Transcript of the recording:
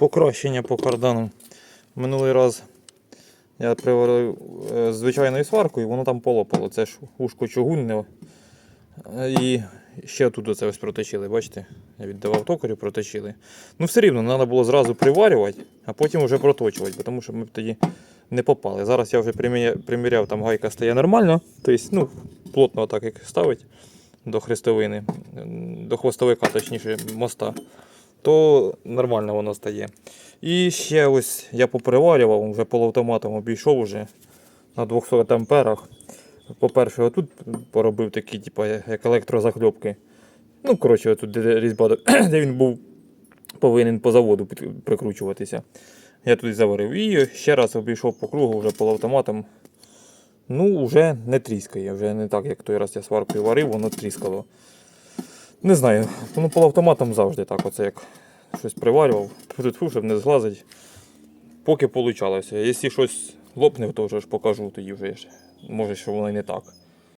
покращення по кардану. Минулий раз я приварив е, звичайною сваркою, воно там полопало. Це ж ушко чугунне. Е, І ще тут оце ось проточили, бачите? Я віддавав токарю, проточили. Ну все рівно, треба було зразу приварювати, а потім вже проточувати, тому що ми б тоді не попали. Зараз я вже приміряв, там гайка стає нормально, тобто, ну, плотно так як ставить до хрестовини, до хвостовика, точніше, моста, то нормально воно стає. І ще ось я поприварював, вже полуавтоматом обійшов уже на 200 амперах. По-перше, отут поробив такі, типу, як електрозакльопки. Ну, коротше, тут де різьба, де він був повинен по заводу прикручуватися. Я тут заварив. І ще раз обійшов по кругу вже полуавтоматом. Ну, вже не тріскає, вже не так, як той раз я сваркою варив, воно тріскало. Не знаю, ну полуавтоматом завжди так, оце як щось приварював, Фу-фу, щоб не зглазить. Поки вийшло. Якщо щось лопне, то вже ж покажу, тоді вже може, що воно і не так.